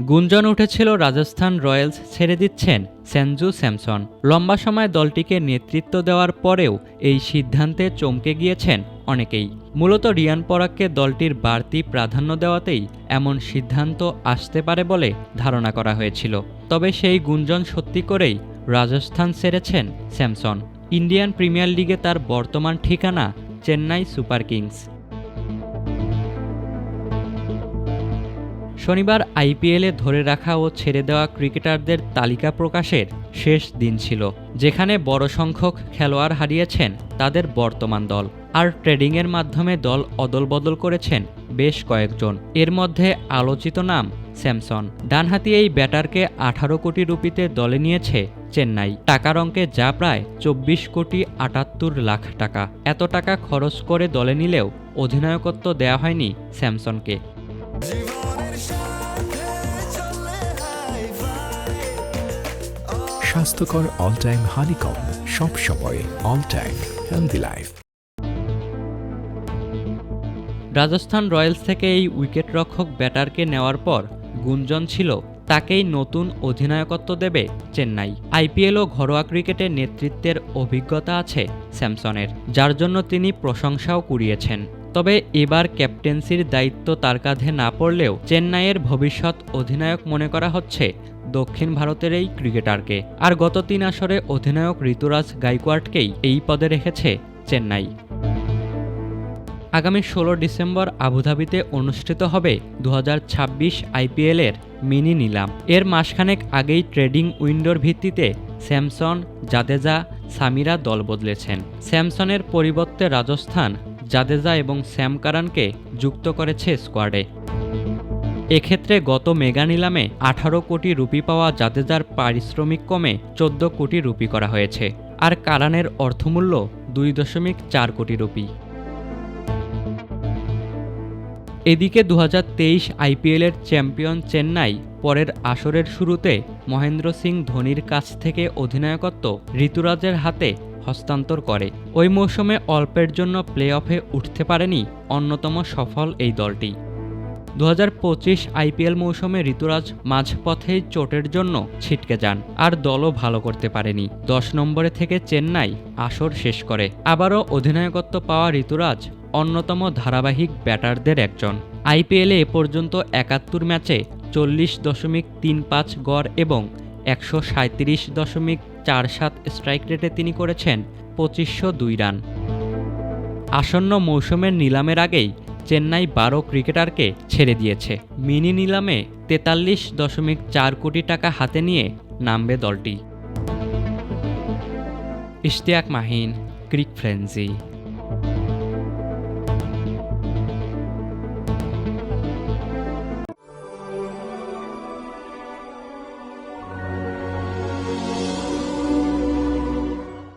গুঞ্জন উঠেছিল রাজস্থান রয়্যালস ছেড়ে দিচ্ছেন সেনজু স্যামসন। লম্বা সময় দলটিকে নেতৃত্ব দেওয়ার পরেও এই সিদ্ধান্তে চমকে গিয়েছেন অনেকেই। মূলত রিয়ান পরাগকে দলটির বাড়তি প্রাধান্য দেওয়াতেই এমন সিদ্ধান্ত আসতে পারে বলে ধারণা করা হয়েছিল। তবে সেই গুঞ্জন সত্যি করেই রাজস্থান সেরেছেন স্যামসন। ইন্ডিয়ান প্রিমিয়ার লিগে তার বর্তমান ঠিকানা চেন্নাই সুপার কিংস। শনিবার আইপিএলে ধরে রাখা ও ছেড়ে দেওয়া ক্রিকেটারদের তালিকা প্রকাশের শেষ দিন ছিল, যেখানে বড় সংখ্যক খেলোয়াড় হারিয়েছেন তাদের বর্তমান দল। আর ট্রেডিংয়ের মাধ্যমে দল অদলবদল করেছেন বেশ কয়েকজন। এর মধ্যে আলোচিত নাম স্যামসন। ডানহাতি এই ব্যাটারকে আঠারো কোটি রুপিতে দলে নিয়েছে চেন্নাই। টাকার অঙ্কে যা প্রায় চব্বিশ কোটি আটাত্তর লাখ টাকা। এত টাকা খরচ করে দলে নিলেও অধিনায়কত্ব দেয়া হয়নি স্যামসনকে। স্বাস্থ্যকর অল টাইম হানিকম সব সময় all time healthy life Rajasthan Royals থেকে এই উইকেটরক্ষক ব্যাটারকে নেওয়ার পর গুঞ্জন ছিল, তাকেই নতুন অধিনায়কত্ব দেবে চেন্নাই। আইপিএল ও ঘরোয়া ক্রিকেটে নেতৃত্বের অভিজ্ঞতা আছে স্যামসনের, যার জন্য তিনি প্রশংসাও কুড়িয়েছেন। তবে এবার ক্যাপ্টেন্সির দায়িত্ব তার কাঁধে না পড়লেও চেন্নাইয়ের ভবিষ্যৎ অধিনায়ক মনে করা হচ্ছে দক্ষিণ ভারতের এই ক্রিকেটারকে। আর গত তিন আসরে অধিনায়ক ঋতুরাজ গাইকোয়ার্ডকেই এই পদে রেখেছে চেন্নাই। আগামী ষোলো ডিসেম্বর আবুধাবিতে অনুষ্ঠিত হবে দু আইপিএলের মিনি নিলাম। এর মাসখানেক আগেই ট্রেডিং উইন্ডোর ভিত্তিতে স্যামসন, জাদেজা, সামিরা দল বদলেছেন। স্যামসনের পরিবর্তে রাজস্থান জাদেজা এবং স্যাম কারানকে যুক্ত করেছে স্কোয়াডে। এক্ষেত্রে গত মেগা নিলামে আঠারো কোটি রুপি পাওয়া জাদেজার পারিশ্রমিক কমে চোদ্দ কোটি রুপি করা হয়েছে, আর কারানের অর্থমূল্য দুই দশমিক চার কোটি রুপি। এদিকে দু আইপিএলের চ্যাম্পিয়ন চেন্নাই পরের আসরের শুরুতে মহেন্দ্র সিং ধোনির কাছ থেকে অধিনায়কত্ব ঋতুরাজের হাতে হস্তান্তর করে। ওই মৌসুমে অল্পের জন্য প্লে অফে উঠতে পারেনি অন্যতম সফল এই দলটি। দু পঁচিশ আইপিএল মৌসুমে ঋতুরাজ মাঝপথেই চোটের জন্য ছিটকে যান আর দলও ভালো করতে পারেনি। দশ নম্বরে থেকে চেন্নাই আসর শেষ করে। আবারও অধিনায়কত্ব পাওয়া ঋতুরাজ অন্যতম ধারাবাহিক ব্যাটারদের একজন। আইপিএলে এ পর্যন্ত একাত্তর ম্যাচে চল্লিশ দশমিক তিন পাঁচ গড় এবং একশো সাঁত্রিশ দশমিক চার সাত স্ট্রাইক রেটে তিনি করেছেন পঁচিশশো দুই রান। আসন্ন মৌসুমের নিলামের আগেই চেন্নাই বারো ক্রিকেটারকে ছেড়ে দিয়েছে। মিনি নিলামে তেতাল্লিশ দশমিক চার কোটি টাকা হাতে নিয়ে নামবে দলটি। ইশতিয়াক মাহিন ক্রিক ফ্রেন্সি।